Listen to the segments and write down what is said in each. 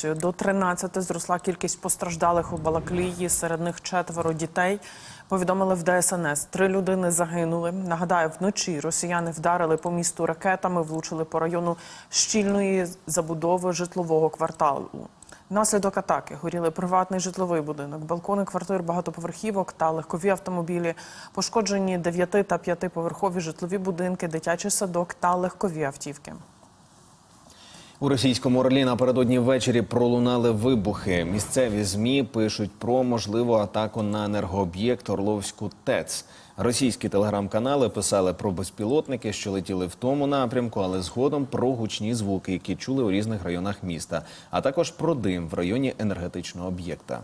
версією, до 13 зросла кількість постраждалих у Балаклії. Серед них четверо дітей. Повідомили в ДСНС. Три людини загинули. Нагадаю, вночі росіяни вдарили по місту ракетами, влучили по району щільної забудови житлового кварталу. Внаслідок атаки горіли приватний житловий будинок, балкони квартир багатоповерхівок та легкові автомобілі. Пошкоджені 9 та 5-поверхові житлові будинки, дитячий садок та легкові автівки. У російському Орлі напередодні ввечері пролунали вибухи. Місцеві змі пишуть про можливу атаку на енергооб'єкт Орловську ТЕЦ. Російські телеграм-канали писали про безпілотники, що летіли в тому напрямку, але згодом про гучні звуки, які чули у різних районах міста, а також про дим в районі енергетичного об'єкта.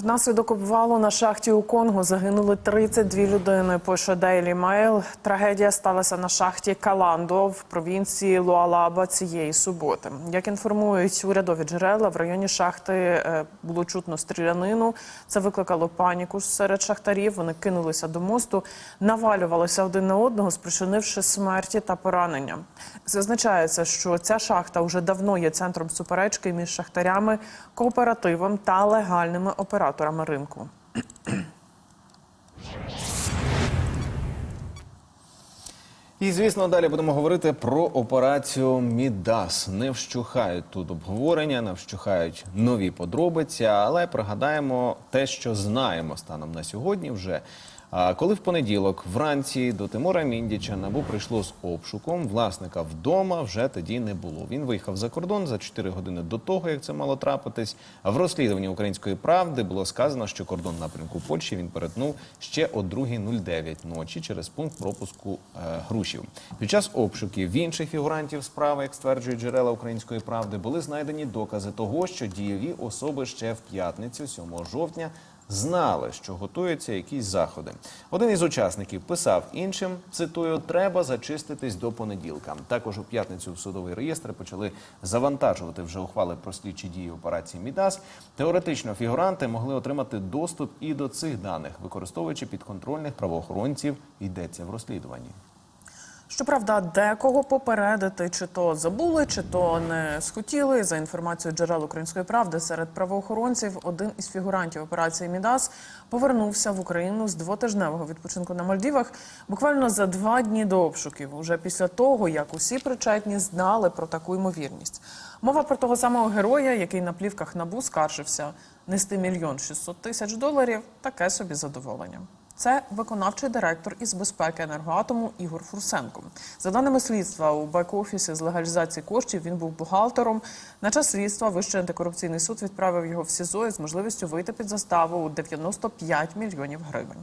Внаслідок обвалу на шахті у Конго загинули 32 людини. Пише Daily Mail. Трагедія сталася на шахті Каландо в провінції Луалаба цієї суботи. Як інформують урядові джерела, в районі шахти е, було чутно стрілянину. Це викликало паніку серед шахтарів. Вони кинулися до мосту, навалювалися один на одного, спричинивши смерті та поранення. Зазначається, що ця шахта вже давно є центром суперечки між шахтарями, кооперативом та легальними операторами ринку. І звісно, далі будемо говорити про операцію Мідас. Не вщухають тут обговорення, не вщухають нові подробиці, але пригадаємо те, що знаємо станом на сьогодні. Вже А коли в понеділок вранці до Тимура Міндіча набу прийшло з обшуком, власника вдома вже тоді не було. Він виїхав за кордон за 4 години до того, як це мало трапитись. В розслідуванні української правди було сказано, що кордон напрямку Польщі він перетнув ще о 2.09 ночі через пункт пропуску е, Грушів. Під час обшуків в інших фігурантів справи, як стверджують джерела української правди, були знайдені докази того, що дієві особи ще в п'ятницю, 7 жовтня, знали, що готуються якісь заходи. Один із учасників писав іншим: цитую, треба зачиститись до понеділка. Також у п'ятницю в судовий реєстр почали завантажувати вже ухвали про слідчі дії операції Мідас. Теоретично фігуранти могли отримати доступ і до цих даних, використовуючи підконтрольних правоохоронців. Йдеться в розслідуванні. Щоправда, декого попередити, чи то забули, чи то не схотіли. За інформацією джерел української правди, серед правоохоронців один із фігурантів операції Мідас повернувся в Україну з двотижневого відпочинку на Мальдівах буквально за два дні до обшуків, уже після того як усі причетні знали про таку ймовірність. Мова про того самого героя, який на плівках набу скаржився нести мільйон шістсот тисяч доларів. Таке собі задоволення. Це виконавчий директор із безпеки енергоатому Ігор Фурсенко. За даними слідства, у бек-офісі з легалізації коштів він був бухгалтером. На час слідства Вищий антикорупційний суд відправив його в СІЗО із можливістю вийти під заставу у 95 мільйонів гривень.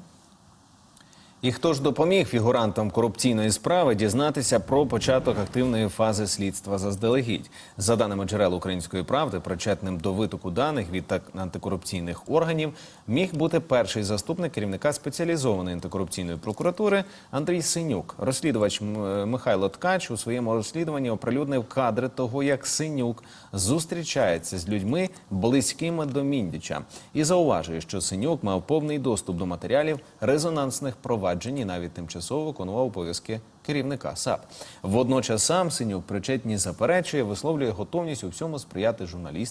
І хто ж допоміг фігурантам корупційної справи дізнатися про початок активної фази слідства заздалегідь? За даними джерел української правди, причетним до витоку даних від антикорупційних органів міг бути перший заступник керівника спеціалізованої антикорупційної прокуратури Андрій Синюк. Розслідувач Михайло Ткач у своєму розслідуванні оприлюднив кадри того, як Синюк зустрічається з людьми близькими до Міндіча, і зауважує, що Синюк мав повний доступ до матеріалів резонансних проваджень і навіть тимчасово виконував обов'язки керівника САП. Водночас сам Синюк причетні заперечує, висловлює готовність у всьому сприяти журналістам